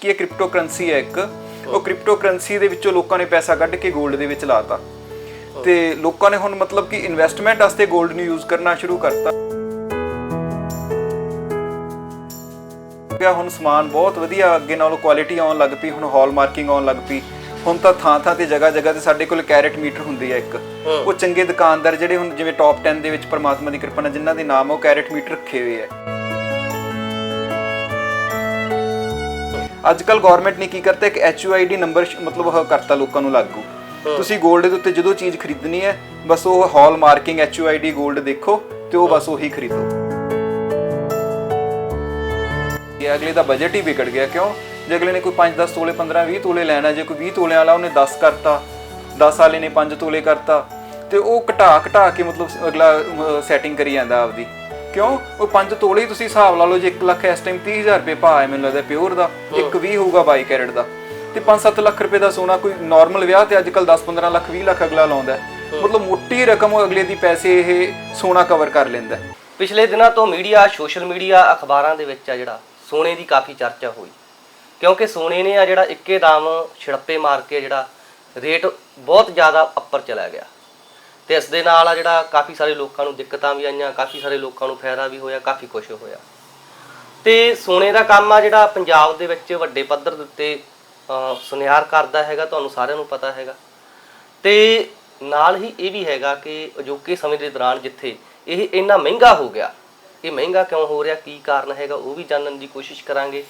ਕੀ ਇਹ crypto currency ਹੈ ਇੱਕ ਉਹ ਕ੍ਰਿਪਟੋ ਕਰੰਸੀ ਦੇ ਵਿੱਚੋਂ ਲੋਕਾਂ ਨੇ ਪੈਸਾ ਕੱਢ ਕੇ 골ਡ ਦੇ ਵਿੱਚ ਲਾਤਾ। ਤੇ ਲੋਕਾਂ ਨੇ ਹੁਣ ਮਤਲਬ ਕਿ ਇਨਵੈਸਟਮੈਂਟ ਵਾਸਤੇ 골ਡ ਨੂੰ ਯੂਜ਼ ਕਰਨਾ ਸ਼ੁਰੂ ਕਰਤਾ। ਗਿਆ ਹੁਣ ਸਮਾਨ ਬਹੁਤ ਵਧੀਆ ਅੱਗੇ ਨਾਲੋਂ ਕੁਆਲਿਟੀ ਆਉਣ ਲੱਗ ਪਈ ਹੁਣ ਹਾਲ ਮਾਰਕਿੰਗ ਆਉਣ ਲੱਗ ਪਈ। ਹੁਣ ਤਾਂ ਥਾਂ ਥਾਂ ਤੇ ਜਗ੍ਹਾ ਜਗ੍ਹਾ ਤੇ ਸਾਡੇ ਕੋਲ ਕੈਰਟ ਮੀਟਰ ਹੁੰਦੀ ਹੈ ਇੱਕ। ਉਹ ਚੰਗੇ ਦੁਕਾਨਦਾਰ ਜਿਹੜੇ ਹੁਣ ਜਿਵੇਂ ਟੌਪ 10 ਦੇ ਵਿੱਚ ਪ੍ਰਮਾਤਮਾ ਦੀ ਕਿਰਪਾ ਨਾਲ ਜਿਨ੍ਹਾਂ ਦੇ ਨਾਮ ਆ, ਉਹ ਕੈਰਟ ਮੀਟਰ ਰੱਖੇ ਹੋਏ ਆ। ਅੱਜ ਕੱਲ ਗਵਰਨਮੈਂਟ ਨੇ ਕੀ ਕਰਤਾ ਇੱਕ ਐਚਯੂਆਈਡੀ ਨੰਬਰ ਮਤਲਬ ਉਹ ਕਰਤਾ ਲੋਕਾਂ ਨੂੰ ਲਾਗੂ। ਤੁਸੀਂ 골ਡ ਦੇ ਉੱਤੇ ਜਦੋਂ ਚੀਜ਼ ਖਰੀਦਣੀ ਹੈ ਬਸ ਉਹ ਹਾਲ ਮਾਰਕਿੰਗ ਐਚਯੂਆਈਡੀ 골ਡ ਦੇਖੋ ਤੇ ਉਹ ਬਸ ਉਹੀ ਖਰੀਦੋ। ਇਹ ਅਗਲੇ ਦਾ ਬਜਟ ਹੀ ਵਿਗੜ ਗਿਆ ਕਿਉਂ? ਜੇ ਅਗਲੇ ਨੇ ਕੋਈ 5-10 ਤੋਲੇ 15-20 ਤੋਲੇ ਲੈਣਾ ਜੇ ਕੋਈ 20 ਤੋਲਿਆਂ ਵਾਲਾ ਉਹਨੇ 10 ਕਰਤਾ 10 ਵਾਲੇ ਨੇ 5 ਤੋਲੇ ਕਰਤਾ ਤੇ ਉਹ ਘਟਾ ਘਟਾ ਕੇ ਮਤਲਬ ਅਗਲਾ ਸੈਟਿੰਗ ਕਰੀ ਜਾਂਦਾ ਆਪਦੀ। ਕਿਉਂ? ਉਹ 5 ਤੋਲੇ ਤੁਸੀਂ ਹਿਸਾਬ ਲਾ ਲਓ ਜੇ 1 ਲੱਖ ਇਸ ਟਾਈਮ 30000 ਰੁਪਏ ਭਾਅ ਹੈ ਮੈਨੂੰ ਲੱਗਦਾ ਪਿਓਰ ਦਾ ਇੱਕ 20 ਹੋਊਗਾ 22 ਕੈਰਟ ਦਾ। ਤੇ 5-7 ਲੱਖ ਰੁਪਏ ਦਾ ਸੋਨਾ ਕੋਈ ਨਾਰਮਲ ਵਿਆਹ ਤੇ ਅੱਜ ਕੱਲ 10-15 ਲੱਖ 20 ਲੱਖ ਅਗਲਾ ਲਾਉਂਦਾ। ਮਤਲਬ ਮੋਟੀ ਰਕਮ ਉਹ ਅਗਲੇ ਦੀ ਪੈਸੇ ਇਹ ਸੋਨਾ ਕਵਰ ਕਰ ਲੈਂਦਾ। ਪਿਛਲੇ ਦਿਨਾਂ ਤੋਂ ਮੀਡੀਆ ਸੋਸ਼ਲ ਮੀਡੀਆ ਅਖਬਾਰਾਂ ਦੇ ਵਿੱਚ ਆ ਜਿਹੜਾ ਸੋਨੇ ਦੀ ਕਾਫੀ ਚਰਚਾ ਹੋਈ। ਕਿਉਂਕਿ ਸੋਨੇ ਨੇ ਆ ਜਿਹੜਾ ਇੱਕੇ ਦਮ ਛੜੱਪੇ ਮਾਰ ਕੇ ਜਿਹੜਾ ਰੇਟ ਬਹੁਤ ਜ਼ਿਆਦਾ ਉੱਪਰ ਚਲਾ ਗਿਆ। ਤੇ ਇਸ ਦੇ ਨਾਲ ਆ ਜਿਹੜਾ ਕਾਫੀ ਸਾਰੇ ਲੋਕਾਂ ਨੂੰ ਦਿੱਕਤਾਂ ਵੀ ਆਈਆਂ, ਕਾਫੀ ਸਾਰੇ ਲੋਕਾਂ ਨੂੰ ਫਾਇਦਾ ਵੀ ਹੋਇਆ, ਕਾਫੀ ਕੁਝ ਹੋਇਆ। ਤੇ ਸੋਨੇ ਦਾ ਕੰਮ ਆ ਜਿਹੜਾ ਪੰਜਾਬ ਦੇ ਵਿੱਚ ਵੱਡੇ ਪੱਧਰ ਦੇ ਉੱਤੇ ਸੁਨਿਆਰ ਕਰਦਾ ਹੈਗਾ, ਤੁਹਾਨੂੰ ਸਾਰਿਆਂ ਨੂੰ ਪਤਾ ਹੈਗਾ। ਤੇ ਨਾਲ ਹੀ ਇਹ ਵੀ ਹੈਗਾ ਕਿ ਅਜੋਕੇ ਸਮੇਂ ਦੇ ਦੌਰਾਨ ਜਿੱਥੇ ਇਹ ਇੰਨਾ ਮਹਿੰਗਾ ਹੋ ਗਿਆ, ਇਹ ਮਹਿੰਗਾ ਕਿਉਂ ਹੋ ਰਿਹਾ, ਕੀ ਕਾਰਨ ਹੈਗਾ, ਉਹ ਵੀ ਜਾਣਨ ਦੀ ਕੋਸ਼ਿਸ਼ ਕਰਾਂਗੇ।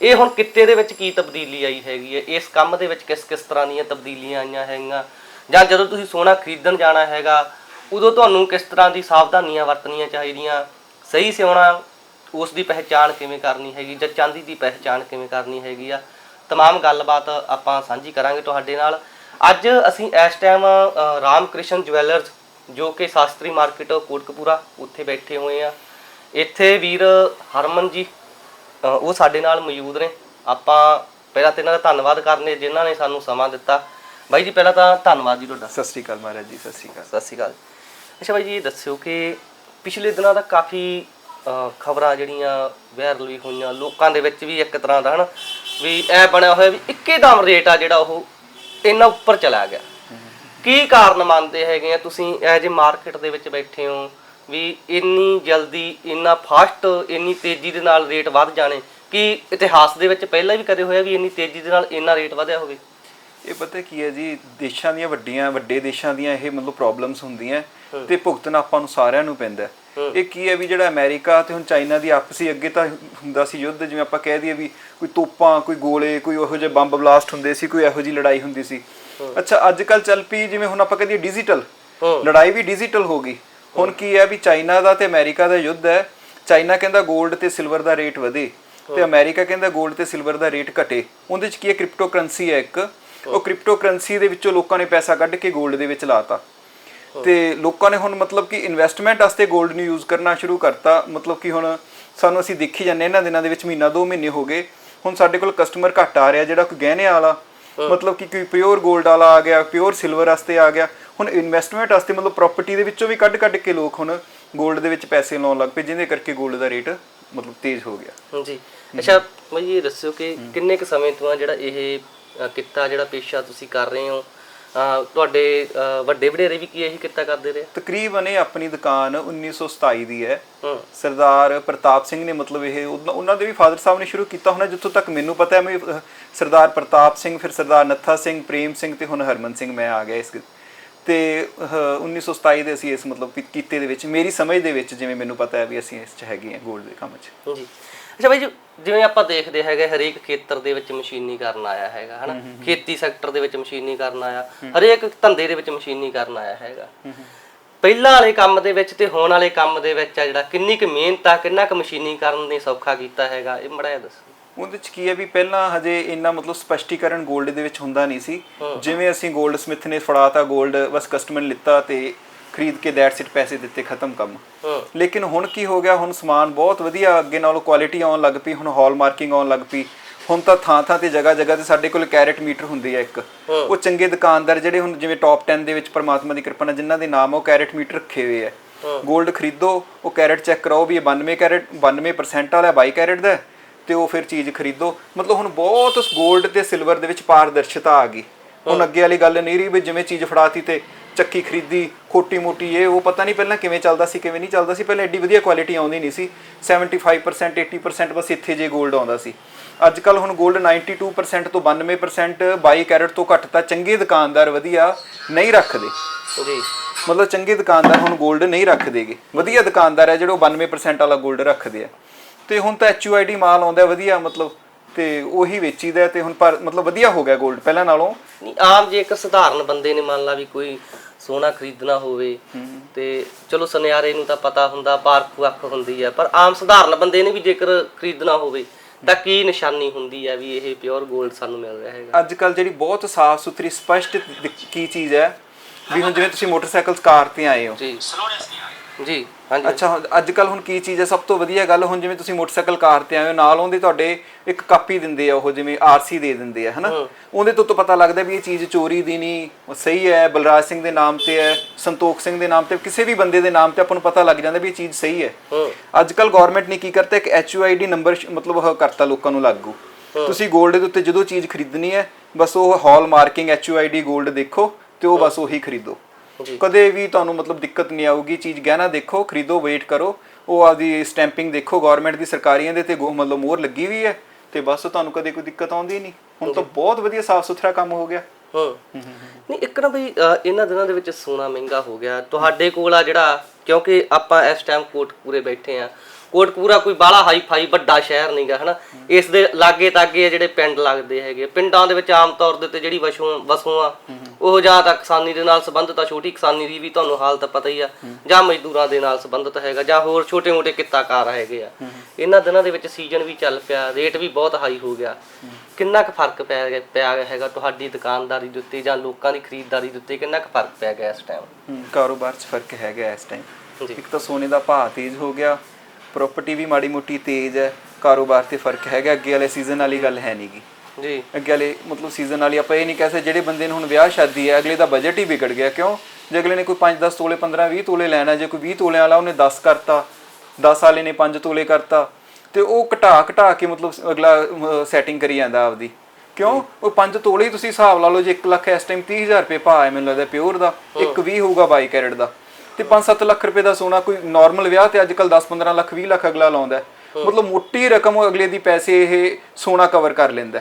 ਇਹ ਹੁਣ ਕਿੱਤੇ ਦੇ ਵਿੱਚ ਕੀ ਤਬਦੀਲੀ ਆਈ ਹੈਗੀ ਹੈ? ਇਸ ਕੰਮ ਦੇ ਵਿੱਚ ਕਿਸ ਕਿਸ ਤਰ੍ਹਾਂ ਦੀਆਂ ਤਬਦੀਲੀਆਂ ਆਈਆਂ ਹੈਗੀਆਂ? ਜਾਂ ਜਦੋਂ ਤੁਸੀਂ ਸੋਨਾ ਖਰੀਦਣ ਜਾਣਾ ਹੈਗਾ, ਉਦੋਂ ਤੁਹਾਨੂੰ ਕਿਸ ਤਰ੍ਹਾਂ ਦੀ ਸਾਵਧਾਨੀਆਂ ਵਰਤਣੀਆਂ ਚਾਹੀਦੀਆਂ? ਸਹੀ ਸੋਨਾ ਉਸ ਦੀ ਪਹਿਚਾਣ ਕਿਵੇਂ ਕਰਨੀ ਹੈਗੀ ਜਾਂ ਚਾਂਦੀ ਦੀ ਪਹਿਚਾਣ ਕਿਵੇਂ ਕਰਨੀ ਹੈਗੀ ਆ? ਤਮਾਮ ਗੱਲਬਾਤ ਆਪਾਂ ਸਾਂਝੀ ਕਰਾਂਗੇ ਤੁਹਾਡੇ ਨਾਲ। ਅੱਜ ਅਸੀਂ ਇਸ ਟਾਈਮ ਰਾਮ ਕ੍ਰਿਸ਼ਨ ਜਵੈਲਰਸ ਜੋ ਕਿ ਸ਼ਾਸਤਰੀ ਮਾਰਕੀਟ, ਕੋਟਕਪੂਰਾ ਉੱਥੇ ਬੈਠੇ ਹੋਏ ਆ। ਇੱਥੇ ਵੀਰ ਹਰਮਨ ਜੀ ਉਹ ਸਾਡੇ ਨਾਲ ਮੌਜੂਦ ਨੇ। ਆਪਾਂ ਪਹਿਲਾਂ ਤਾਂ ਇਹਨਾਂ ਦਾ ਧੰਨਵਾਦ ਕਰਨੇ ਜਿਨ੍ਹਾਂ ਨੇ ਸਾਨੂੰ ਸਮਾਂ ਦਿੱਤਾ। ਬਾਈ ਜੀ ਪਹਿਲਾਂ ਤਾਂ ਧੰਨਵਾਦ ਜੀ ਤੁਹਾਡਾ। ਸਤਿ ਸ਼੍ਰੀ ਅਕਾਲ ਮਹਾਰਾਜ ਜੀ ਸਤਿ ਸ਼੍ਰੀ ਅਕਾਲ। ਸਤਿ ਸ਼੍ਰੀ ਅਕਾਲ। ਅੱਛਾ ਬਾਈ ਜੀ ਦੱਸਿਓ ਕਿ ਪਿਛਲੇ ਦਿਨਾਂ ਦਾ ਕਾਫੀ ਖਬਰਾਂ ਜਿਹੜੀਆਂ ਵਾਇਰਲ ਵੀ ਹੋਈਆਂ ਲੋਕਾਂ ਦੇ ਵਿੱਚ ਵੀ ਇੱਕ ਤਰ੍ਹਾਂ ਦਾ ਹਨ ਵੀ ਇਹ ਬਣਿਆ ਹੋਇਆ ਵੀ ਇੱਕੇ ਦਮ ਰੇਟ ਆ ਜਿਹੜਾ ਉਹ ਇੰਨਾ ਉੱਪਰ ਚਲਾ ਗਿਆ। ਕੀ ਕਾਰਨ ਮੰਨਦੇ ਹੈਗੇ ਆ ਤੁਸੀਂ ਇਹ ਜੇ ਮਾਰਕੀਟ ਦੇ ਵਿੱਚ ਬੈਠੇ ਹੋ ਵੀ ਇੰਨੀ ਜਲਦੀ ਇੰਨਾ ਫਾਸਟ ਇੰਨੀ ਤੇਜ਼ੀ ਦੇ ਨਾਲ ਰੇਟ ਵੱਧ ਜਾਣੇ ਕੀ ਇਤਿਹਾਸ ਦੇ ਵਿੱਚ ਪਹਿਲਾਂ ਵੀ ਕਦੇ ਹੋਇਆ ਵੀ ਇੰਨੀ ਤੇਜ਼ੀ ਦੇ ਨਾਲ ਇੰਨਾ ਰੇਟ ਵਧਿਆ ਹੋਵੇ? ਇਹ ਪਤਾ ਕੀ ਹੈ ਜੀ ਦੇਸ਼ਾਂ ਦੀਆਂ ਵੱਡੀਆਂ ਵੱਡੇ ਦੇਸ਼ਾਂ ਦੀਆਂ ਇਹ ਮਤਲਬ ਪ੍ਰੋਬਲਮਸ ਹੁੰਦੀਆਂ ਤੇ ਭੁਗਤਣਾ ਆਪਾਂ ਨੂੰ ਸਾਰਿਆਂ ਨੂੰ ਪੈਂਦਾ। ਇਹ ਕੀ ਹੈ ਵੀ ਜਿਹੜਾ ਅਮਰੀਕਾ ਤੇ ਹੁਣ ਚਾਈਨਾ ਦੀ ਆਪਸੀ ਅੱਗੇ ਤਾਂ ਹੁੰਦਾ ਸੀ ਯੁੱਧ ਜਿਵੇਂ ਆਪਾਂ ਕਹਿ ਦਈਏ ਵੀ ਕੋਈ ਤੋਪਾਂ ਕੋਈ ਗੋਲੇ ਕੋਈ ਉਹੋ ਜਿਹੇ ਬੰਬ ਬਲਾਸਟ ਹੁੰਦੇ ਸੀ ਕੋਈ ਇਹੋ ਜਿਹੀ ਲੜਾਈ ਹੁੰਦੀ ਸੀ। ਅੱਛਾ ਅੱਜ ਕੱਲ ਚੱਲ ਪਈ ਜਿਵੇਂ ਹੁਣ ਆਪਾਂ ਕਹਦੇ ਡਿਜੀਟਲ ਲੜਾਈ ਵੀ ਡਿਜੀਟਲ ਹੋ ਗਈ। ਹੁਣ ਕੀ ਹੈ ਵੀ ਚਾਈਨਾ ਦਾ ਤੇ ਅਮਰੀਕਾ ਦਾ ਯੁੱਧ ਹੈ ਚਾਈਨਾ ਕਹਿੰਦਾ 골ਡ ਤੇ ਸਿਲਵਰ ਦਾ ਰੇਟ ਵਧੇ ਤੇ ਅਮਰੀਕਾ ਕਹਿੰਦਾ 골ਡ ਤੇ ਸਿਲਵਰ ਦਾ ਰੇਟ ਘਟੇ। ਉਹਦੇ ਚ ਕੀ ਹੈ ਕ੍ਰਿਪਟੋ ਕਰੰਸੀ ਹੈ ਇੱਕ। ਉਹ ਕ੍ਰਿਪਟੋ ਕਰੰਸੀ ਦੇ ਵਿੱਚੋਂ ਲੋਕਾਂ ਨੇ ਪੈਸਾ ਕੱਢ ਕੇ 골ਡ ਦੇ ਵਿੱਚ ਲਾਤਾ। ਤੇ ਲੋਕਾਂ ਨੇ ਹੁਣ ਮਤਲਬ ਕਿ ਇਨਵੈਸਟਮੈਂਟ ਵਾਸਤੇ 골ਡ ਨੂੰ ਯੂਜ਼ ਕਰਨਾ ਸ਼ੁਰੂ ਕਰਤਾ। ਮਤਲਬ ਕਿ ਹੁਣ ਸਾਨੂੰ ਅਸੀਂ ਦੇਖੀ ਜਾਂਦੇ ਇਹਨਾਂ ਦਿਨਾਂ ਦੇ ਵਿੱਚ ਮਹੀਨਾ 2 ਮਹੀਨੇ ਹੋ ਗਏ। ਹੁਣ ਸਾਡੇ ਕੋਲ ਕਸਟਮਰ ਘੱਟ ਆ ਰਿਹਾ ਜਿਹੜਾ ਕੋਈ ਗਹਿਣੇ ਵਾਲਾ। ਮਤਲਬ ਕਿ ਕੋਈ ਪਿਓਰ 골ਡ ਵਾਲਾ ਆ ਗਿਆ ਪਿਓਰ ਸਿਲਵਰ ਵਾਸਤੇ ਆ ਗਿਆ। ਹੁਣ ਇਨਵੈਸਟਮੈਂਟ ਵਾਸਤੇ ਮਤਲਬ ਪ੍ਰਾਪਰਟੀ ਦੇ ਵਿੱਚੋਂ ਵੀ ਕੱਢ ਕੱਢ ਕੇ ਲੋਕ ਹੁਣ 골ਡ ਦੇ ਵਿੱਚ ਪੈਸੇ ਲਾਉਣ ਲੱਗ ਪਏ ਜਿਹਦੇ ਕਰਕੇ 골ਡ ਦਾ ਰੇਟ ਮਤਲਬ ਤੇਜ਼ ਹੋ ਗਿਆ। ਜੀ ਅੱਛਾ ਮੈਂ ਇਹ ਦੱਸਿਓ ਕਿ ਕਿੰਨੇ ਕ ਸਮੇਂ ਤੋਂ ਜਿਹੜਾ ਇਹ ਕਿੱਤਾ ਜਿਹੜਾ ਪੇਸ਼ਾ ਤੁਸੀਂ ਕਰ ਰਹੇ ਹੋ? ਤੁਹਾਡੇ ਵੱਡੇ ਵਡੇਰੇ ਵੀ ਕੀ ਇਹੀ ਕਿੱਤਾ ਕਰਦੇ ਰਹੇ? ਤਕਰੀਬਨ ਇਹ ਆਪਣੀ ਦੁਕਾਨ 1927 ਦੀ ਹੈ। ਸਰਦਾਰ ਪ੍ਰਤਾਪ ਸਿੰਘ ਨੇ ਮਤਲਬ ਇਹ ਉਹਨਾਂ ਦੇ ਵੀ ਫਾਦਰ ਸਾਹਿਬ ਨੇ ਸ਼ੁਰੂ ਕੀਤਾ ਹੋਣਾ ਜਿੱਥੋਂ ਤੱਕ ਮੈਨੂੰ ਪਤਾ ਹੈ। ਮੈਂ ਸਰਦਾਰ ਪ੍ਰਤਾਪ ਸਿੰਘ ਫਿਰ ਸਰਦਾਰ ਨੱਥਾ ਸਿੰਘ ਪ੍ਰੇਮ ਸਿੰਘ ਤੇ ਹੁਣ ਹਰਮਨ ਸਿੰਘ ਮੈਂ ਆ ਗਿਆ ਇਸ ਤੇ ਅਹ, 1927 ਦੇ ਅਸੀਂ ਇਸ ਮਤਲਬ ਕੀਤੇ ਦੇ ਵਿੱਚ ਮੇਰੀ ਸਮਝ ਦੇ ਵਿੱਚ ਜਿਵੇਂ ਮੈਨੂੰ ਪਤਾ ਹੈ ਵੀ ਅਸੀਂ ਇਸ ਚ ਹੈਗੇ ਹਾਂ ਗੋਲਡ ਦੇ ਕੰਮ 'ਚ। ਜੀ। ਅੱਛਾ ਬਾਈ ਜੀ ਜਿਵੇਂ ਆਪਾਂ ਦੇਖਦੇ ਹੈਗੇ ਹਰੇਕ ਖੇਤਰ ਦੇ ਵਿੱਚ ਮਸ਼ੀਨੀਕਰਨ ਆਇਆ ਹੈਗਾ ਹਨਾ? ਖੇਤੀ ਸੈਕਟਰ ਦੇ ਵਿੱਚ ਮਸ਼ੀਨੀਕਰਨ ਆਇਆ ਹਰੇਕ ਧੰਦੇ ਦੇ ਵਿੱਚ ਮਸ਼ੀਨੀਕਰਨ ਆਇਆ ਹੈਗਾ। ਪਹਿਲਾਂ ਵਾਲੇ ਕੰਮ ਦੇ ਵਿੱਚ ਤੇ ਹੁਣ ਵਾਲੇ ਕੰਮ ਦੇ ਵਿੱਚ ਆ ਜਿਹੜਾ ਕਿੰਨੀ ਕੁ ਮਿਹਨਤ ਆ ਕਿੰਨਾ ਕੁ ਮਸ਼ੀਨੀਕਰਨ ਨੇ ਸੌਖਾ ਕੀਤਾ ਹੈਗਾ ਇਹ ਮੜਾ ਦੱਸੋ। ਉਹਦੇ ਵਿੱਚ ਕੀ ਹੈ ਵੀ ਪਹਿਲਾਂ ਹਜੇ ਇੰਨਾ ਮਤਲਬ ਸਪਸ਼ਟੀਕਰਨ 골ਡ ਦੇ ਵਿੱਚ ਹੁੰਦਾ ਨਹੀਂ ਸੀ। ਜਿਵੇਂ ਅਸੀਂ 골ਡ ਸਮਿਥ ਨੇ ਫੜਾਤਾ 골ਡ ਬਸ ਕਸਟਮਰ ਲਿੱਤਾ ਤੇ ਖਰੀਦ ਕੇ ਦੈਟਸ ਇਟ ਪੈਸੇ ਦਿੱਤੇ ਖਤਮ ਕੰਮ। ਹੂੰ। ਲੇਕਿਨ ਹੁਣ ਕੀ ਹੋ ਗਿਆ? ਹੁਣ ਸਮਾਨ ਬਹੁਤ ਵਧੀਆ ਅੱਗੇ ਨਾਲੋਂ ਕੁਆਲਿਟੀ ਆਉਣ ਲੱਗ ਪਈ ਹੁਣ ਹਾਲ ਮਾਰਕਿੰਗ ਆਉਣ ਲੱਗ ਪਈ। ਹੁਣ ਤਾਂ ਥਾਂ ਥਾਂ ਤੇ ਜਗ੍ਹਾ ਜਗ੍ਹਾ ਤੇ ਸਾਡੇ ਕੋਲ ਕੈਰਟ ਮੀਟਰ ਹੁੰਦੀ ਹੈ ਇੱਕ। ਉਹ ਚੰਗੇ ਦੁਕਾਨਦਾਰ ਜਿਹੜੇ ਹੁਣ ਜਿਵੇਂ ਟੌਪ 10 ਦੇ ਵਿੱਚ ਪ੍ਰਮਾਤਮਾ ਦੀ ਕਿਰਪਾ ਨਾਲ ਜਿਨ੍ਹਾਂ ਦੇ ਨਾਮ ਉਹ ਕੈਰਟ ਮੀਟਰ ਰੱਖੇ ਹੋਏ ਆ। 골ਡ ਖਰੀਦੋ ਉਹ ਕੈਰਟ ਚੈੱਕ ਕਰਾਓ ਵੀ ਇਹ 92 ਕੈਰਟ 92% ਵਾਲਾ 22 ਕੈਰਟ ਦਾ ਹੈ ਤੇ ਉਹ ਫਿਰ ਚੀਜ਼ ਖਰੀਦੋ। ਮਤਲਬ ਹੁਣ ਬਹੁਤ 골ਡ ਤੇ ਸਿਲਵਰ ਦੇ ਵਿੱਚ ਪਾਰਦਰਸ਼ਤਾ ਆ ਗਈ। ਹੁਣ ਅੱਗੇ ਵਾਲੀ ਗੱਲ ਨਹੀਂ ਰਹੀ ਵੀ ਜਿਵੇਂ ਚੀਜ਼ ਫੜਾਤੀ ਤੇ ਚੱਕੀ ਖਰੀਦੀ ਖੋਟੀ ਮੋਟੀ ਇਹ ਉਹ ਪਤਾ ਨਹੀਂ ਪਹਿਲਾਂ ਕਿਵੇਂ ਚੱਲਦਾ ਸੀ ਕਿਵੇਂ ਨਹੀਂ ਚੱਲਦਾ ਸੀ ਪਹਿਲਾਂ ਐਡੀ ਵਧੀਆ ਕੁਆਲਿਟੀ ਆਉਂਦੀ ਨਹੀਂ ਸੀ। 75% 80% ਬਸ ਇੱਥੇ ਜੇ 골ਡ ਆਉਂਦਾ ਸੀ। ਅੱਜ ਕੱਲ ਹੁਣ 골ਡ 92% ਤੋਂ 92% 22 ਕੈਰਟ ਤੋਂ ਘੱਟ ਤਾਂ ਚੰਗੇ ਦੁਕਾਨਦਾਰ ਵਧੀਆ ਨਹੀਂ ਰੱਖਦੇ। ਮਤਲਬ ਚੰਗੇ ਦੁਕਾਨਦਾਰ ਹੁਣ 골ਡ ਨਹੀਂ ਰੱਖਦੇਗੇ ਵਧੀਆ ਦੁਕਾਨਦਾਰ ਹੈ ਜਿਹੜਾ 92% ਵਾਲਾ 골ਡ ਰੱਖਦੇ ਆ। ਤੇ ਹੁਣ ਤਾਂ ਐਚਯੂਆਈਡੀ ਮਾਲ ਆਉਂਦਾ ਵਧੀਆ ਮਤਲਬ ਤੇ ਉਹੀ ਵੇਚੀਦਾ ਤੇ ਹੁਣ ਮਤਲਬ ਵਧੀਆ ਹੋ ਗਿਆ 골ਡ ਪਹਿਲਾਂ ਨਾਲੋਂ। ਆਮ ਜੇ ਇੱਕ ਸਧਾਰਨ ਬੰਦੇ ਨੇ ਮੰਨ ਲਾ ਵੀ ਕੋਈ ਸੋਨਾ ਖਰੀਦਣਾ ਹੋਵੇ ਤੇ ਚਲੋ ਸੁਨਿਆਰੇ ਨੂੰ ਤਾਂ ਪਤਾ ਹੁੰਦਾ ਪਾਰਖੂ ਅੱਖ ਹੁੰਦੀ ਹੈ ਪਰ ਆਮ ਸਧਾਰਨ ਬੰਦੇ ਨੇ ਵੀ ਜੇਕਰ ਖਰੀਦਣਾ ਹੋਵੇ ਤਾਂ ਕੀ ਨਿਸ਼ਾਨੀ ਹੁੰਦੀ ਹੈ ਵੀ ਇਹ ਪਿਓਰ 골ਡ ਸਾਨੂੰ ਮਿਲ ਰਿਹਾ ਹੈਗਾ? ਅੱਜ ਕੱਲ ਜਿਹੜੀ ਬਹੁਤ ਸਾਫ਼ ਸੁਥਰੀ ਸਪਸ਼ਟ ਕੀ ਚੀਜ਼ ਹੈ ਵੀ ਹੁਣ ਜਿਵੇਂ ਤੁਸੀਂ ਮੋਟਰਸਾਈਕਲ ਕਾਰ ਤੇ ਆਏ ਹੋ। ਜੀ। ਜੀ। ਅੱਛਾ ਅੱਜ ਕੱਲ ਹੁਣ ਕੀ ਚੀਜ਼ ਹੈ? ਸਭ ਤੋਂ ਵਧੀਆ ਗੱਲ ਹੁਣ ਜਿਵੇਂ ਤੁਸੀਂ ਮੋਟਰਸਾਈਕਲ ਕਾਰ ਤੇ ਆਏ ਹੋ ਨਾਲ ਉਹਦੇ ਤੁਹਾਡੇ ਇੱਕ ਕਾਪੀ ਦਿੰਦੇ ਆ ਉਹ ਜਿਵੇਂ ਆਰਸੀ ਦੇ ਦਿੰਦੇ ਆ ਹਨਾ? ਉਹਦੇ ਤੋਂ ਤਾਂ ਪਤਾ ਲੱਗਦਾ ਵੀ ਇਹ ਚੀਜ਼ ਚੋਰੀ ਦੀ ਨਹੀਂ ਸਹੀ ਹੈ ਬਲਰਾਜ ਸਿੰਘ ਦੇ ਨਾਮ ਤੇ ਹੈ ਸੰਤੋਖ ਸਿੰਘ ਦੇ ਨਾਮ ਤੇ ਕਿਸੇ ਵੀ ਬੰਦੇ ਦੇ ਨਾਮ ਤੇ ਆਪਾਂ ਨੂੰ ਪਤਾ ਲੱਗ ਜਾਂਦਾ ਵੀ ਇਹ ਚੀਜ਼ ਸਹੀ ਹੈ। ਅੱਜ ਕੱਲ ਗਵਰਨਮੈਂਟ ਨੇ ਕੀ ਕਰਤਾ ਇੱਕ HUID ਨੰਬਰ ਮਤਲਬ ਉਹ ਕਰਤਾ ਲੋਕਾਂ ਨੂੰ ਲਾਗੂ। ਤੁਸੀਂ 골ਡ ਦੇ ਉੱਤੇ ਜਦੋਂ ਚੀਜ਼ ਖਰੀਦਣੀ ਹੈ ਬਸ ਉਹ ਹਾਲ ਮਾਰਕਿੰਗ HUID 골ਡ ਦੇਖੋ ਤੇ ਉਹ ਬਸ ਉਹੀ ਖਰੀਦੋ। ਕਦੇ ਵੀ ਤੁਹਾਨੂੰ ਮਤਲਬ ਦਿੱਕਤ ਨਹੀਂ ਆਊਗੀ ਚੀਜ਼ ਗਹਿਣਾ ਦੇਖੋ ਖਰੀਦੋ ਵੇਟ ਕਰੋ। ਉਹ ਆਪਦੀ ਸਟੈਂਪਿੰਗ ਦੇਖੋ ਗਵਰਨਮੈਂਟ ਦੀ ਸਰਕਾਰੀਆਂ ਦੇ ਤੇ ਮਤਲਬ ਮੋਹਰ ਲੱਗੀ ਵੀ ਹੈ ਤੇ ਬਸ ਤੁਹਾਨੂੰ ਕਦੇ ਕੋਈ ਦਿੱਕਤ ਆਉਂਦੀ ਨਹੀਂ। ਹੁਣ ਤਾਂ ਬਹੁਤ ਵਧੀਆ ਸਾਫ਼ ਸੁਥਰਾ ਕੰਮ ਹੋ ਗਿਆ। ਹੂੰ। ਨਹੀਂ ਇੱਕ ਨਾ ਬਈ ਇਹਨਾਂ ਦਿਨਾਂ ਦੇ ਵਿੱਚ ਸੋਨਾ ਮਹਿੰਗਾ ਹੋ ਗਿਆ। ਤੁਹਾਡੇ ਕੋਲ ਆ ਜਿਹੜਾ ਕਿਉਂਕਿ ਆਪਾਂ ਇਸ ਟਾਈਮ ਕੋਟਪੂਰੇ ਬੈਠੇ ਆ ਕੋਟਪੂਰਾ ਕੋਈ ਬਾਹਲਾ ਹਾਈ ਫਾਈ ਵੱਡਾ ਸ਼ਹਿਰ ਨਹੀਂਗਾ ਹਨਾ? ਇਸ ਦੇ ਲਾਗੇ ਤਾਗੇ ਜਿਹੜੇ ਪਿੰਡ ਲੱਗਦੇ ਹੈਗੇ ਪਿੰਡਾਂ ਦੇ ਵਿੱਚ ਆਮ ਤੌਰ ਦੇ ਉੱਤੇ ਜਿਹੜੀ ਵਸੋਂ ਵਸੋਂ ਆ ਉਹ ਜਾਂ ਤਾਂ ਕਿਸਾਨੀ ਦੇ ਨਾਲ ਸੰਬੰਧਿਤ ਆ ਛੋਟੀ ਕਿਸਾਨੀ ਦੀ ਵੀ ਤੁਹਾਨੂੰ ਹਾਲਤ ਪਤਾ ਹੀ ਆ। ਜਾਂ ਮਜ਼ਦੂਰਾਂ ਦੇ ਨਾਲ ਸੰਬੰਧਿਤ ਹੈਗਾ ਜਾਂ ਹੋਰ ਛੋਟੇ-ਮੋਟੇ ਕਿੱਤਾਕਾਰ ਹੈਗੇ ਆ। ਇਹਨਾਂ ਦਿਨਾਂ ਦੇ ਵਿੱਚ ਸੀਜ਼ਨ ਵੀ ਚੱਲ ਪਿਆ ਰੇਟ ਵੀ ਬਹੁਤ ਹਾਈ ਹੋ ਗਿਆ। ਕਿੰਨਾ ਕੁ ਫ਼ਰਕ ਪੈ ਗਿਆ ਪਿਆ ਹੈਗਾ ਤੁਹਾਡੀ ਦੁਕਾਨਦਾਰੀ ਦੇ ਉੱਤੇ ਜਾਂ ਲੋਕਾਂ ਦੀ ਖਰੀਦਦਾਰੀ ਦੇ ਉੱਤੇ ਕਿੰਨਾ ਕੁ ਫ਼ਰਕ ਪੈ ਗਿਆ ਇਸ ਟਾਈਮ ਕਾਰੋਬਾਰ 'ਚ ਫ਼ਰਕ ਹੈਗਾ ਇਸ ਟਾਈਮ। ਇੱਕ ਤਾਂ ਸੋਨੇ ਦਾ ਭਾਅ ਤੇਜ਼ ਹੋ ਗਿਆ ਪ੍ਰਾਪਰਟੀ ਵੀ ਮਾੜੀ ਮੋਟੀ ਤੇਜ਼ ਹੈ ਕਾਰੋਬਾਰ ਤੇ ਫ਼ਰਕ ਹੈਗਾ ਅੱਗੇ ਵਾਲੇ ਸੀਜ਼ਨ ਵਾਲੀ ਗੱਲ ਹੈ ਨਹੀਂਗੀ ਜੀ। ਅੱਗੇ ਵਾਲੇ ਮਤਲਬ ਸੀਜ਼ਨ ਵਾਲੀ ਆਪਾਂ ਇਹ ਨਹੀਂ ਕਹਿ ਸਕਦੇ ਜਿਹੜੇ ਬੰਦੇ ਨੂੰ ਹੁਣ ਵਿਆਹ ਸ਼ਾਦੀ ਹੈ ਅਗਲੇ ਦਾ ਬਜਟ ਹੀ ਵਿਗੜ ਗਿਆ ਕਿਉਂ? ਜੇ ਅਗਲੇ ਨੇ ਕੋਈ 5-10 ਤੋਲੇ 15-20 ਤੋਲੇ ਲੈਣਾ ਜੇ ਕੋਈ 20 ਤੋਲੇ ਵਾਲਾ ਉਹਨੇ 10 ਕਰਤਾ 10 ਵਾਲੇ ਨੇ 5 ਤੋਲੇ ਕਰਤਾ ਤੇ ਉਹ ਘਟਾ ਘਟਾ ਕੇ ਮਤਲਬ ਅਗਲਾ ਸੈਟਿੰਗ ਕਰੀ ਜਾਂਦਾ ਆਪਦੀ। ਕਿਉਂ? ਉਹ 5 ਤੋਲੇ ਹੀ ਤੁਸੀਂ ਹਿਸਾਬ ਲਾ ਲਓ ਜੇ 1 ਲੱਖ ਇਸ ਟਾਈਮ 30000 ਰੁਪਏ ਭਾਅ ਹੈ ਮੈਨੂੰ ਲੱਗਦਾ ਪਿਓਰ ਦਾ ਇੱਕ 20 ਹੋਊਗਾ 22 ਕੈਰਟ ਦਾ। ਤੇ 5-7 ਲੱਖ ਰੁਪਏ ਦਾ ਸੋਨਾ ਕੋਈ ਨਾਰਮਲ ਵਿਆਹ ਤੇ ਅੱਜ ਕੱਲ 10-15 ਲੱਖ 20 ਲੱਖ ਅਗਲਾ ਲਾਉਂਦਾ। ਮਤਲਬ ਮੋਟੀ ਰਕਮ ਉਹ ਅਗਲੇ ਦੀ ਪੈਸੇ ਇਹ ਸੋਨਾ ਕਵਰ ਕਰ ਲੈਂਦਾ।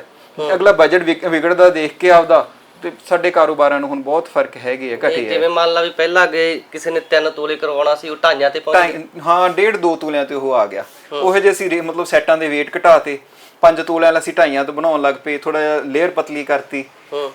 ਅਗਲਾ ਬਜਟ ਵਿਗੜਦਾ ਦੇਖ ਕੇ ਆਪਦਾ ਤੇ ਸਾਡੇ ਕਾਰੋਬਾਰਾਂ ਨੂੰ ਹੁਣ ਬਹੁਤ ਫ਼ਰਕ ਹੈਗੇ ਆ ਘਟੇ ਆ। ਜਿਵੇਂ ਮੰਨ ਲਾ ਵੀ ਪਹਿਲਾਂ ਗਏ ਕਿਸੇ ਨੇ 3 ਤੋਲੇ ਕਰਵਾਉਣਾ ਸੀ ਉਹ ਢਾਈਆਂ ਤੇ ਪਹੁੰਚ ਹਾਂ ਡੇਢ ਦੋ ਤੋਲਿਆਂ ਤੇ ਉਹ ਆ ਗਿਆ। ਉਹ ਅਸੀਂ ਰੇ- ਮਤਲਬ ਸੈਟਾਂ ਦੇ weight ਘਟਾਤੇ 5 ਤੋਲਿਆਂ ਵਾਲਾ ਅਸੀਂ ਢਾਈਆਂ ਤੋਂ ਬਣਾਉਣ ਲੱਗ ਪਏ ਥੋੜਾ ਜਿਹਾ ਲੇਅਰ ਪਤਲੀ ਕਰਤੀ।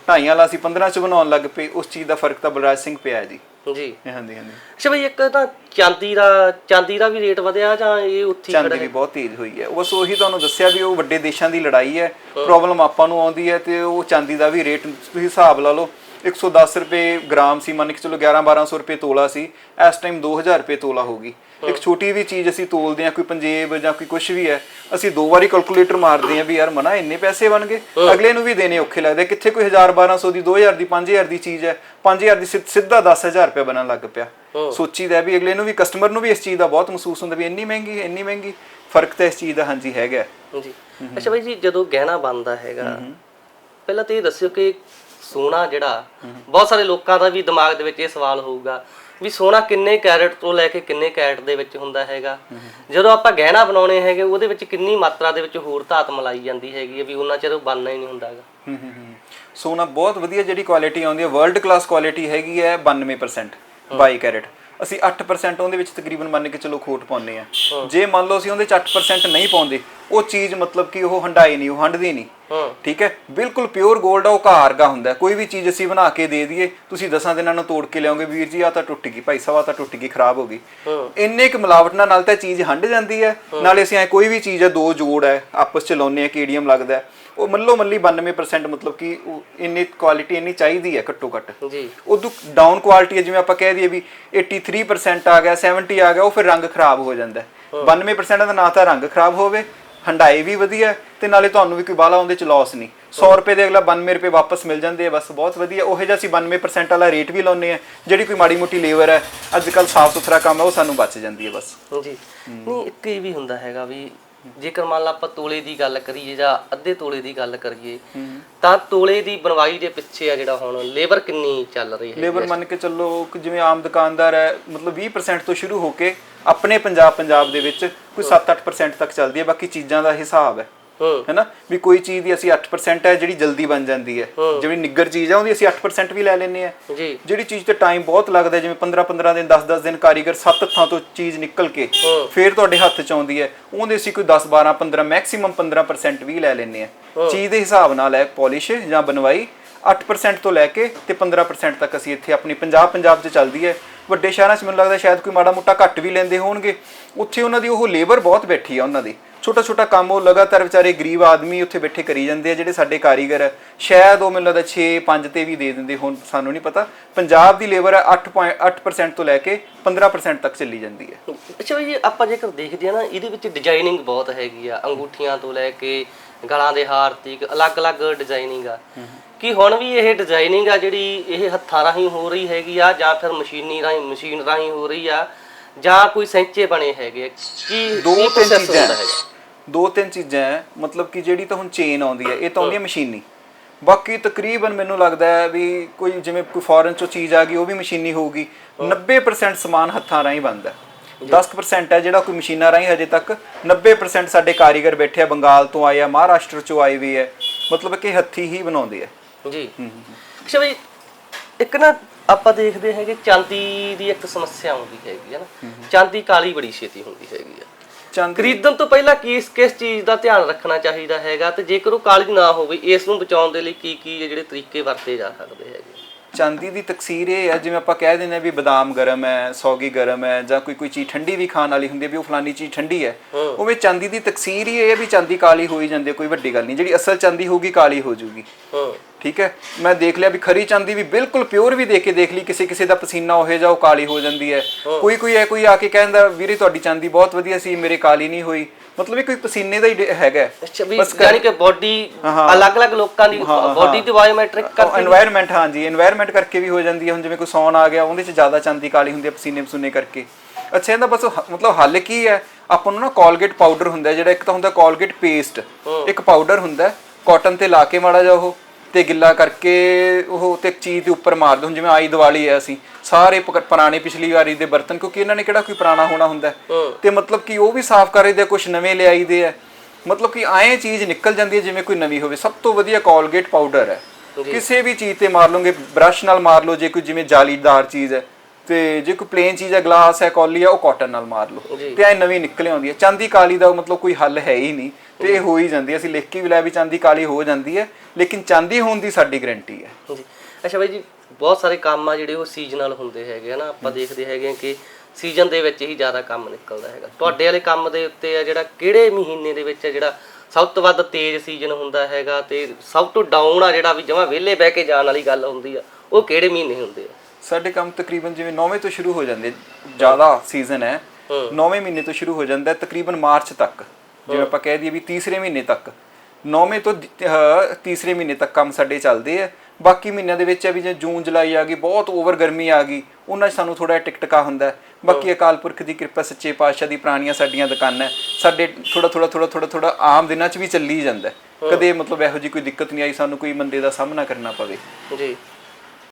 ਢਾਈਆਂ ਵਾਲਾ ਅਸੀਂ 15 ਚ ਬਣਾਉਣ ਲੱਗ ਪਏ ਉਸ ਚੀਜ਼ ਦਾ ਫ਼ਰਕ ਤਾਂ ਬਲਰਾਜ ਸਿੰਘ ਪਿਆ ਜੀ। ਜੀ। ਹਾਂਜੀ ਹਾਂਜੀ। ਅੱਛਾ ਬਈ ਇੱਕ ਤਾਂ ਚਾਂਦੀ ਦਾ ਚਾਂਦੀ ਦਾ ਵੀ ਰੇਟ ਵਧਿਆ ਜਾਂ ਇਹ ਉੱਥੇ ਚਾਂਦੀ ਵੀ ਬਹੁਤ ਤੇਜ਼ ਹੋਈ ਹੈ। ਬਸ ਉਹੀ ਤੁਹਾਨੂੰ ਦੱਸਿਆ ਵੀ ਉਹ ਵੱਡੇ ਦੇਸ਼ਾਂ ਦੀ ਲੜਾਈ ਹੈ ਪ੍ਰੋਬਲਮ ਆਪਾਂ ਨੂੰ ਆਉਂਦੀ ਹੈ ਤੇ ਉਹ ਚਾਂਦੀ ਦਾ ਵੀ ਰੇਟ ਤੁਸੀਂ ਹਿਸਾਬ ਲਾ ਲਓ 110 ਰੁਪਏ ਗ੍ਰਾਮ ਸੀ ਮੰਨ ਕੇ ਚਲੋ 11 1200 ਰੁਪਏ ਤੋਲਾ ਸੀ ਇਸ ਟਾਈਮ 2000 ਰੁਪਏ ਤੋਲਾ ਹੋ ਗਈ। ਇੱਕ ਛੋਟੀ ਵੀ ਚੀਜ਼ ਅਸੀਂ ਤੋਲਦੇ ਆ ਕੋਈ ਪੰਜੇਬ ਜਾਂ ਕੋਈ ਕੁਝ ਵੀ ਹੈ ਅਸੀਂ ਦੋ ਵਾਰੀ ਕੈਲਕੂਲੇਟਰ ਮਾਰਦੇ ਆ ਵੀ ਯਾਰ ਮਨਾ ਇੰਨੇ ਪੈਸੇ ਬਣ ਗਏ। ਅਗਲੇ ਨੂੰ ਵੀ ਦੇਣੇ ਔਖੇ ਲੱਗਦੇ ਕਿੱਥੇ ਕੋਈ 1000 1200 ਦੀ 2000 ਦੀ 5000 ਦੀ ਚੀਜ਼ ਹੈ 5000 ਦੀ ਸਿੱਧ- ਸਿੱਧਾ 10000 ਰੁਪਏ ਬਣਨ ਲੱਗ ਪਿਆ। ਸੋਚੀਦਾ ਵੀ ਅਗਲੇ ਨੂੰ ਵੀ ਕਸਟਮਰ ਨੂੰ ਵੀ ਇਸ ਚੀਜ਼ ਦਾ ਬਹੁਤ ਮਹਿਸੂਸ ਹੁੰਦਾ ਵੀ ਇੰਨੀ ਮਹਿੰਗੀ ਇੰਨੀ ਮਹਿੰਗੀ। ਫ਼ਰਕ ਤਾਂ ਇਸ ਚੀਜ਼ ਦਾ ਹਾਂਜੀ ਹੈਗਾ ਜੀ ਅੱਛਾ ਬਾਈ ਜੀ ਜਦੋਂ ਗਹਿਣਾ ਬਣਦਾ ਹੈਗਾ ਪਹਿਲਾਂ ਤੇ ਇਹ ਦੱਸਿਓ ਕਿ ਸੋਨਾ ਜਿਹੜਾ ਬਹੁਤ ਸਾਰੇ ਲੋਕਾਂ ਦਾ ਵੀ ਦਿਮਾਗ ਦੇ ਵਿੱਚ ਇਹ ਸਵਾਲ ਹੋਊਗਾ ਵੀ ਸੋਨਾ ਕਿੰਨੇ ਕੈਰਟ ਤੋਂ ਲੈ ਕੇ ਕਿੰਨੇ ਕੈਰਟ ਦੇ ਵਿੱਚ ਹੁੰਦਾ ਹੈਗਾ। ਜਦੋਂ ਆਪਾਂ ਗਹਿਣਾ ਬਣਾਉਣੇ ਹੈਗੇ ਉਹਦੇ ਵਿੱਚ ਕਿੰਨੀ ਮਾਤਰਾ ਦੇ ਵਿੱਚ ਹੋਰ ਧਾਤ ਮਲਾਈ ਜਾਂਦੀ ਹੈਗੀ ਹੈ ਵੀ ਉਹਨਾਂ ਚਿਰ ਉਹ ਬਣਨਾ ਹੀ ਨਹੀਂ ਹੁੰਦਾਗਾ। ਹੂੰ ਹੂੰ ਹੂੰ। ਸੋਨਾ ਬਹੁਤ ਵਧੀਆ ਜਿਹੜੀ ਕੁਆਲਿਟੀ ਆਉਂਦੀ ਹੈ ਵਰਲਡ ਕਲਾਸ ਕੁਆਲਿਟੀ ਹੈਗੀ ਹੈ 92% 22 ਕੈਰਟ। ਅਸੀਂ 8% ਉਹਦੇ ਵਿੱਚ ਤਕਰੀਬਨ ਮੰਨ ਕੇ ਚਲੋ ਖੋਟ ਪਾਉਂਦੇ ਆ ਜੇ ਮੰਨ ਲਓ ਅਸੀਂ ਉਹਦੇ ਚ 8% ਨਹੀਂ ਪਾਉਂਦੇ ਉਹ ਚੀਜ਼ ਮਤਲਬ ਕਿ ਉਹ ਹੰਡਾਈ ਨਹੀਂ ਉਹ ਹੰਡਦੀ ਨਹੀਂ। ਠੀਕ ਹੈ? ਬਿਲਕੁਲ ਪਿਓਰ 골ਡ ਆ ਉਹ ਘਾਰਗਾ ਹੁੰਦਾ। ਕੋਈ ਵੀ ਚੀਜ਼ ਅਸੀਂ ਬਣਾ ਕੇ ਦੇ ਦਈਏ ਤੁਸੀਂ ਦਸਾਂ ਦਿਨਾਂ ਨੂੰ ਤੋੜ ਕੇ ਲਿਆਓਗੇ ਵੀਰ ਜੀ ਆ ਤਾਂ ਟੁੱਟ ਗਈ ਭਾਈ ਸਾਹਿਬ ਤਾਂ ਟੁੱਟ ਗਈ ਖਰਾਬ ਹੋ ਗਈ। ਇੰਨੇ ਕੁ ਮਿਲਾਵਟ ਨਾਲ ਤਾਂ ਚੀਜ਼ ਹੰਡ ਜਾਂਦੀ ਹੈ। ਨਾਲੇ ਅਸੀਂ ਐ ਕੋਈ ਵੀ ਚੀਜ਼ ਹੈ ਦੋ ਜੋੜ ਹੈ ਆਪਸ ਚ ਲਾਉਨੇ ਆ ਕੀੜੀਅਮ ਲੱਗਦਾ ਹੈ, ਉਹ ਮੱਲੋ ਮੱਲੀ 92% ਮਤਲਬ ਕਿ ਉਹ ਇੰਨੀ ਕੁਆਲਿਟੀ ਇੰਨੀ ਚਾਹੀਦੀ ਹੈ ਘੱਟੋ ਘੱਟ। ਜੀ। ਉਦੋਂ ਡਾਊਨ ਕੁਆਲਿਟੀ ਹੈ ਜਿਵੇਂ ਆਪਾਂ ਕਹਿ ਦਈਏ ਵੀ 83% ਆ ਗਿਆ 70 ਆ ਗਿਆ ਉਹ ਫਿਰ ਰੰਗ ਖਰਾਬ ਹੋ ਜਾਂਦਾ ਹੈ। 92% ਦਾ ਨਾ ਤਾਂ ਰੰਗ ਖਰਾਬ ਹੋਵੇ ਹੰਡਾਈ ਵੀ ਵਧੀਆ ਤੇ ਨਾਲੇ ਤੁਹਾਨੂੰ ਵੀ ਕੋਈ ਬਾਲਾ ਉਹਦੇ ਚ ਲਾਸ ਨਹੀਂ। 100 ਰੁਪਏ ਦੇ ਅਗਲਾ 92 ਰੁਪਏ ਵਾਪਸ ਮਿਲ ਜਾਂਦੇ ਆ ਬਸ ਬਹੁਤ ਵਧੀਆ। ਉਹੇ ਜਿਹਾ ਅਸੀਂ 92% ਵਾਲਾ ਰੇਟ ਵੀ ਲਾਉਨੇ ਆ ਜਿਹੜੀ ਕੋਈ ਮਾੜੀ ਮੋਟੀ ਲੇਬਰ ਹੈ ਅੱਜ ਕੱਲ ਸਾਫ਼ ਸੁਥਰਾ ਕੰਮ ਹੈ ਉਹ ਸਾਨੂੰ ਬਚ ਜਾਂਦੀ ਹੈ ਬਸ। ਜੀ। ਨਹੀਂ ਇੱਕ ਇਹ ਵੀ ਹੁੰਦਾ ਹੈਗਾ ਵੀ ਜੇਕਰ ਮੰਨ ਲਾ ਆਪਾਂ ਤੋਲੇ ਦੀ ਗੱਲ ਕਰੀਏ ਜਾਂ ਅੱਧੇ ਤੋਲੇ ਦੀ ਗੱਲ ਕਰੀਏ ਤਾਂ ਤੋਲੇ ਦੀ ਬਣਵਾਈ ਦੇ ਪਿੱਛੇ ਆ ਜਿਹੜਾ ਹੁਣ ਲੇਬਰ ਕਿੰਨੀ ਚੱਲ ਰਹੀ ਹੈ ਲੇਬਰ ਮੰਨ ਕੇ ਚੱਲੋ ਕਿ ਜਿਵੇਂ ਆਮ ਦੁਕਾਨਦਾਰ ਹੈ ਮਤਲਬ 20% ਤੋਂ ਸ਼ੁਰੂ ਹੋ ਕੇ ਆਪਣੇ ਪੰਜਾਬ ਪੰਜਾਬ ਦੇ ਵਿੱਚ ਕੋਈ 7-8% ਤੱਕ ਚੱਲਦੀ ਹੈ ਬਾਕੀ ਚੀਜ਼ਾਂ ਦਾ ਹਿਸਾਬ ਹੈ ਹੂੰ। ਹੈਨਾ? ਵੀ ਕੋਈ ਚੀਜ਼ ਦੀ ਅਸੀਂ 8% ਹੈ ਜਿਹੜੀ ਜਲਦੀ ਬਣ ਜਾਂਦੀ ਹੈ। ਜਿਹੜੀ ਨਿੱਗਰ ਚੀਜ਼ ਹੈ ਉਹਦੀ ਅਸੀਂ 8% ਵੀ ਲੈ ਲੈਂਦੇ ਆ ਜਿਹੜੀ ਚੀਜ਼ ਤੇ ਟਾਈਮ ਬਹੁਤ ਲੱਗਦਾ ਜਿਵੇਂ 15-15 ਦਿਨ 10-10 ਦਿਨ ਕਾਰੀਗਰ ਸੱਤ ਥਾਂ ਤੋਂ ਚੀਜ਼ ਨਿਕਲ ਕੇ ਫੇਰ ਤੁਹਾਡੇ ਹੱਥ 'ਚ ਆਉਂਦੀ ਹੈ ਉਹਦੇ ਅਸੀਂ ਕੋਈ 10 12 15 ਮੈਕਸਿਮਮ 15% ਵੀ ਲੈ ਲੈਂਦੇ ਆ ਚੀਜ਼ ਦੇ ਹਿਸਾਬ ਨਾਲ ਹੈ ਪਾਲਿਸ਼ ਜਾਂ ਬਣਵਾਈ 8% ਤੋਂ ਲੈ ਕੇ ਤੇ 15% ਤੱਕ ਅਸੀਂ ਇੱਥੇ ਆਪਣੀ ਪੰਜਾਬ ਪੰਜਾਬ 'ਚ ਚੱਲਦੀ ਹੈ। ਵੱਡੇ ਸ਼ਹਿਰਾਂ 'ਚ ਮੈਨੂੰ ਲੱਗਦਾ ਸ਼ਾਇਦ ਕੋਈ ਮਾੜਾ ਮੋਟਾ ਘੱਟ ਵੀ ਲੈਂਦੇ ਹੋਣਗੇ। ਉੱਥੇ ਉਹਨਾਂ ਦੀ ਉਹ ਲੇਬਰ ਬਹੁਤ ਬੈਠੀ ਆ ਉਹਨਾਂ ਦੀ। ਛੋਟਾ ਛੋਟਾ ਕੰਮ ਉਹ ਲਗਾਤਾਰ ਵਿਚਾਰੇ ਗਰੀਬ ਆਦਮੀ ਉੱਥੇ ਬੈਠੇ ਕਰੀ ਜਾਂਦੇ ਆ ਜਿਹੜੇ ਸਾਡੇ ਕਾਰੀਗਰ ਸ਼ਾਇਦ ਉਹ ਮੈਨੂੰ ਲੱਗਦਾ 6 5 ਤੇ ਵੀ ਦੇ ਦਿੰਦੇ ਹੁਣ ਸਾਨੂੰ ਨਹੀਂ ਪਤਾ। ਪੰਜਾਬ ਦੀ ਲੇਬਰ ਹੈ 8.8% ਤੋਂ ਲੈ ਕੇ 15% ਤੱਕ ਚੱਲੀ ਜਾਂਦੀ ਹੈ। ਅੱਛਾ ਜੀ ਆਪਾਂ ਜੇਕਰ ਦੇਖਦੇ ਆ ਨਾ ਇਹਦੇ ਵਿੱਚ ਡਿਜ਼ਾਈਨਿੰਗ ਬਹੁਤ ਹੈਗੀ ਆ। ਅੰਗੂਠੀਆਂ ਤੋਂ ਲੈ ਕੇ ਗਲਾਂ ਦੇ ਹਾਰ ਤੀਕ ਅਲੱਗ-ਅਲੱਗ ਡਿਜ਼ਾਈਨਿੰਗ ਆ। ਕੀ ਹੁਣ ਵੀ ਇਹ ਡਿਜ਼ਾਈਨਿੰਗ ਆ ਜਿਹੜੀ ਇਹ ਹੱਥਾਂ ਰਾਹੀਂ ਹੋ ਰਹੀ ਹੈਗੀ ਆ ਜਾਂ ਫਿਰ ਮਸ਼ੀਨੀ ਰਾਹੀਂ ਮਸ਼ੀਨ ਰਾਹੀਂ ਹੋ ਰਹੀ ਆ ਜਾਂ ਕੋਈ ਸੈਂਚੇ ਬਣੇ ਹੈਗੇ? ਕੀ ਦੋ ਤਿੰਨ ਚੀਜ਼ਾਂ। ਹੈਗਾ? ਦੋ ਤਿੰਨ ਚੀਜ਼ਾਂ ਹੈ ਮਤਲਬ ਕਿ ਜਿਹੜੀ ਤਾਂ ਹੁਣ ਚੇਨ ਆਉਂਦੀ ਹੈ ਇਹ ਤਾਂ ਆਉਂਦੀ ਹੈ ਮਸ਼ੀਨੀ। ਬਾਕੀ ਤਕਰੀਬਨ ਮੈਨੂੰ ਲੱਗਦਾ ਹੈ ਵੀ ਕੋਈ ਜਿਵੇਂ ਕੋਈ ਫੋਰਨ ਚੋਂ ਚੀਜ਼ ਆ ਗਈ ਉਹ ਵੀ ਮਸ਼ੀਨੀ ਹੋਊਗੀ। 90% ਸਮਾਨ ਹੱਥਾਂ ਰਾਹੀਂ ਬਣਦਾ ਹੈ। 10% ਹੈ ਜਿਹੜਾ ਕੋਈ ਮਸ਼ੀਨਾਂ ਰਾਹੀਂ ਹਜੇ ਤੱਕ। 90% ਸਾਡੇ ਕਾਰੀਗਰ ਬੈਠੇ ਆ ਬੰਗਾਲ ਤੋਂ ਆਏ ਆ ਮਹਾਰਾਸ਼ਟਰ ਚੋਂ ਆਏ ਵੀ ਹੈ। ਮਤਲਬ ਕਿ ਹੱਥੀ ਹੀ ਬਣਾਉਂਦੇ ਆ। ਜੀ। ਅੱਛਾ ਬਈ ਇੱਕ ਨਾ ਆਪਾਂ ਦੇਖਦੇ ਹੈਗੇ ਚਾਂਦੀ ਦੀ ਇੱਕ ਸਮੱਸਿਆ ਆਉਂਦੀ ਹੈਗੀ ਹੈ ਨਾ। ਚਾਂਦੀ ਕਾਲੀ ਬੜੀ ਛੇਤੀ ਹੁੰਦੀ ਹੈਗੀ। ਆ ਖਰੀਦਣ ਤੋਂ ਪਹਿਲਾਂ ਕਿਸ ਕਿਸ ਚੀਜ਼ ਦਾ ਧਿਆਨ ਰੱਖਣਾ ਚਾਹੀਦਾ ਹੈਗਾ ਤੇ ਜੇਕਰ ਉਹ ਕਾਲੀ ਨਾ ਹੋਵੇ, ਇਸ ਨੂੰ ਬਚਾਉਣ ਦੇ ਲਈ ਕੀ ਕੀ ਜਿਹੜੇ ਤਰੀਕੇ ਵਰਤੇ ਜਾ ਸਕਦੇ ਹੈਗੇ? ਚਾਂਦੀ ਦੀ ਤਕਸੀਰ ਇਹ ਹੈ ਜਿਵੇਂ ਆਪਾਂ ਕਹਿ ਦਿੰਦੇ ਆ ਵੀ ਬਦਾਮ ਗਰਮ ਹੈ ਸੌਗੀ ਗਰਮ ਹੈ ਜਾਂ ਕੋਈ ਕੋਈ ਚੀਜ਼ ਠੰਡੀ ਵੀ ਖਾਣ ਵਾਲੀ ਹੁੰਦੀ ਹੈ ਵੀ ਉਹ ਫਲਾਨੀ ਚੀਜ਼ ਠੰਡੀ ਹੈ ਉਵੇਂ ਚਾਂਦੀ ਦੀ ਤਕਸੀਰ ਹੀ ਇਹ ਹੈ ਵੀ ਚਾਂਦੀ ਕਾਲੀ ਹੋਈ ਜਾਂਦੀ ਹੈ ਕੋਈ ਵੱਡੀ ਗੱਲ ਨਹੀਂ। ਜਿਹੜੀ ਅਸਲ ਚਾਂਦੀ ਹੋਊਗੀ ਕਾਲੀ ਹੋ ਜਾਊਗੀ। ਠੀਕ ਹੈ? ਮੈਂ ਦੇਖ ਲਿਆ ਵੀ ਖਰੀ ਚਾਂਦੀ ਵੀ ਬਿਲਕੁਲ ਪਿਓਰ ਵੀ ਦੇਖ ਕੇ ਦੇਖ ਲਈ ਕਿਸੇ ਕਿਸੇ ਦਾ ਪਸੀਨਾ ਉਹੇ ਜਾ ਉਹ ਕਾਲੀ ਹੋ ਜਾਂਦੀ ਹੈ। ਕੋਈ ਕੋਈ ਹੈ ਕੋਈ ਆ ਕੇ ਕਹਿੰਦਾ ਵੀਰੇ ਤੁਹਾਡੀ ਚਾਂਦੀ ਬਹੁਤ ਵਧੀਆ ਸੀ ਮੇਰੇ ਕਾਲੀ ਨਹੀਂ ਹੋਈ। ਮਤਲਬ ਇਹ ਕੋਈ ਪਸੀਨੇ ਦਾ ਹੀ ਹੈਗਾ ਅੱਛਾ ਯਾਨੀ ਕਿ ਬਾਡੀ ਅਲੱਗ-ਅਲੱਗ ਲੋਕਾਂ ਦੀ ਬਾਡੀ ਦੀ ਬਾਇਓਮੈਟ੍ਰਿਕ ਕਰਕੇ এনवायरमेंट ਹਾਂਜੀ এনवायरमेंट ਕਰਕੇ ਵੀ ਹੋ ਜਾਂਦੀ ਹੈ। ਹੁਣ ਜਿਵੇਂ ਕੋਈ ਸੌਣ ਆ ਗਿਆ ਉਹਦੇ 'ਚ ਜ਼ਿਆਦਾ ਚਾਂਦੀ ਕਾਲੀ ਹੁੰਦੀ ਹੈ ਪਸੀਨੇ ਪਸੂਨੇ ਕਰਕੇ। ਅੱਛਾ ਇਹਦਾ ਬਸ ਮਤਲਬ ਹੱਲ ਕੀ ਹੈ? ਆਪਾਂ ਨੂੰ ਨਾ ਕੋਲਗੇਟ ਪਾਊਡਰ ਹੁੰਦਾ ਜਿਹੜਾ ਇੱਕ ਤਾਂ ਹੁੰਦਾ ਕੋਲਗੇਟ ਪੇਸਟ ਇੱਕ ਪਾਊਡਰ ਹੁੰਦਾ ਕਾਟਨ ਤੇ ਲਾ ਕੇ ਮਾੜਾ ਜਾ ਉਹ। ਤੇ ਗਿੱਲਾ ਕਰਕੇ ਉਹ ਤੇ ਇੱਕ ਚੀਜ਼ ਦੇ ਉੱਪਰ ਮਾਰ ਦੋ। ਹੁਣ ਜਿਵੇਂ ਆਈ ਦੀਵਾਲੀ ਹੈ ਅਸੀਂ ਸਾਰੇ ਪੁਰਾਣੇ ਪਿਛਲੀ ਵਾਰੀ ਦੇ ਬਰਤਨ ਕਿਉਂਕਿ ਇਹਨਾਂ ਨੇ ਕਿਹੜਾ ਕੋਈ ਪੁਰਾਣਾ ਹੋਣਾ ਹੁੰਦਾ। ਤੇ ਮਤਲਬ ਕਿ ਉਹ ਵੀ ਸਾਫ਼ ਕਰੀਦੇ ਕੁਝ ਨਵੇਂ ਲਿਆਈਦੇ ਆ ਮਤਲਬ ਕਿ ਐਂ ਚੀਜ਼ ਨਿਕਲ ਜਾਂਦੀ ਹੈ ਜਿਵੇਂ ਕੋਈ ਨਵੀਂ ਹੋਵੇ। ਸਭ ਤੋਂ ਵਧੀਆ ਕੋਲਗੇਟ ਪਾਊਡਰ ਹੈ। ਕਿਸੇ ਵੀ ਚੀਜ਼ ਤੇ ਮਾਰ ਲਓਗੇ ਬ੍ਰਸ਼ ਨਾਲ ਮਾਰ ਲਓ ਜੇ ਕੋਈ ਜਿਵੇਂ ਜਾਲੀਦਾਰ ਚੀਜ਼ ਹੈ। ਤੇ ਜੇ ਕੋਈ ਪਲੇਨ ਚੀਜ਼ ਹੈ ਗਲਾਸ ਹੈ ਕੌਲੀ ਹੈ ਉਹ ਕਾਟਨ ਨਾਲ ਮਾਰ ਲਓ। ਤੇ ਐ ਨਵੀਂ ਨਿਕਲ ਆਉਂਦੀ ਹੈ। ਚਾਂਦੀ ਕਾਲੀ ਦਾ ਮਤਲਬ ਕੋਈ ਹੱਲ ਹੈ ਹੀ ਨਹੀਂ ਤੇ ਇਹ ਹੋ ਹੀ ਜਾਂਦੀ ਹੈ। ਅਸੀਂ ਲਿਖ ਕੇ ਵੀ ਲਿਆ ਵੀ ਚਾਂਦੀ ਕਾਲੀ ਹੋ ਜਾਂਦੀ ਹੈ ਲੇਕਿਨ ਚਾਂਦੀ ਹੋਣ ਦੀ ਸਾਡੀ ਗਾਰੰਟੀ ਹੈ। ਅੱਛਾ ਬਾਈ ਜੀ ਬਹੁਤ ਸਾਰੇ ਕੰਮ ਆ ਜਿਹੜੇ ਉਹ ਸੀਜ਼ਨਲ ਹੁੰਦੇ ਹੈਗੇ ਆ ਨਾ। ਆਪਾਂ ਦੇਖਦੇ ਹੈਗੇ ਆ ਕਿ ਸੀਜ਼ਨ ਦੇ ਵਿੱਚ ਹੀ ਜ਼ਿਆਦਾ ਕੰਮ ਨਿਕਲਦਾ ਹੈਗਾ। ਤੁਹਾਡੇ ਵਾਲੇ ਕੰਮ ਦੇ ਉੱਤੇ ਆ ਜਿਹੜਾ ਕਿਹੜੇ ਮਹੀਨੇ ਦੇ ਵਿੱਚ ਆ ਜਿਹੜਾ ਸਭ ਤੋਂ ਵੱਧ ਤੇਜ਼ ਸੀਜ਼ਨ ਹੁੰਦਾ ਹੈਗਾ ਤੇ ਸਭ ਤੋਂ ਡਾਊਨ ਆ ਜਿਹੜਾ ਵੀ ਜਮਾ ਵਿਹਲੇ ਬਹਿ ਕੇ ਜਾਣ ਵਾਲੀ ਗੱਲ ਹੁੰਦੀ ਆ ਉਹ ਕਿਹੜੇ ਮਹੀਨੇ ਹੁੰਦੇ ਆ? ਸਾਡੇ ਕੰਮ ਤਕਰੀਬਨ ਜਿਵੇਂ 9ਵੇਂ ਤੋਂ ਸ਼ੁਰੂ ਹੋ ਜਾਂਦੇ ਜ਼ਿਆਦਾ ਸੀਜ਼ਨ ਹੈ 9ਵੇਂ ਮਹੀਨੇ ਤੋਂ ਸ਼ੁਰੂ ਹੋ ਜਾਂਦਾ ਤਕਰੀਬਨ ਮਾਰਚ ਤੱਕ। ਜਿਵੇਂ ਆਪਾਂ ਕਹਿ ਦਈਏ ਵੀ ਤੀਸਰੇ ਮਹੀਨੇ ਤੱਕ। 9ਵੇਂ ਤੋਂ ਤੀਸਰੇ ਮਹੀਨੇ ਤੱਕ ਕੰਮ ਸਾਡੇ ਚੱਲਦੇ ਆ ਬਾਕੀ ਮਹੀਨਿਆਂ ਦੇ ਵਿੱਚ ਹੈ ਵੀ ਜੇ ਜੂਨ ਜੁਲਾਈ ਆ ਗਈ ਬਹੁਤ ਓਵਰ ਗਰਮੀ ਆ ਗਈ ਉਹਨਾਂ 'ਚ ਸਾਨੂੰ ਥੋੜਾ ਟਿਕਟਕਾ ਹੁੰਦਾ। ਬਾਕੀ ਅਕਾਲ ਪੁਰਖ ਦੀ ਕਿਰਪਾ ਸੱਚੇ ਪਾਤਸ਼ਾਹ ਦੀ ਪੁਰਾਣੀਆਂ ਸਾਡੀਆਂ ਦੁਕਾਨਾਂ। ਸਾਡੇ ਥੋੜਾ ਥੋੜਾ ਥੋੜਾ ਥੋੜਾ ਥੋੜਾ ਆਮ ਦਿਨਾਂ 'ਚ ਵੀ ਚੱਲੀ ਜਾਂਦਾ। ਕਦੇ ਮਤਲਬ ਇਹੋ ਜੀ ਕੋਈ ਦਿੱਕਤ ਨਹੀਂ ਆਈ ਸਾਨੂੰ ਕੋਈ ਮੰਦੇ ਦਾ ਸਾਹਮਣਾ ਕਰਨਾ ਪਵੇ। ਜੀ।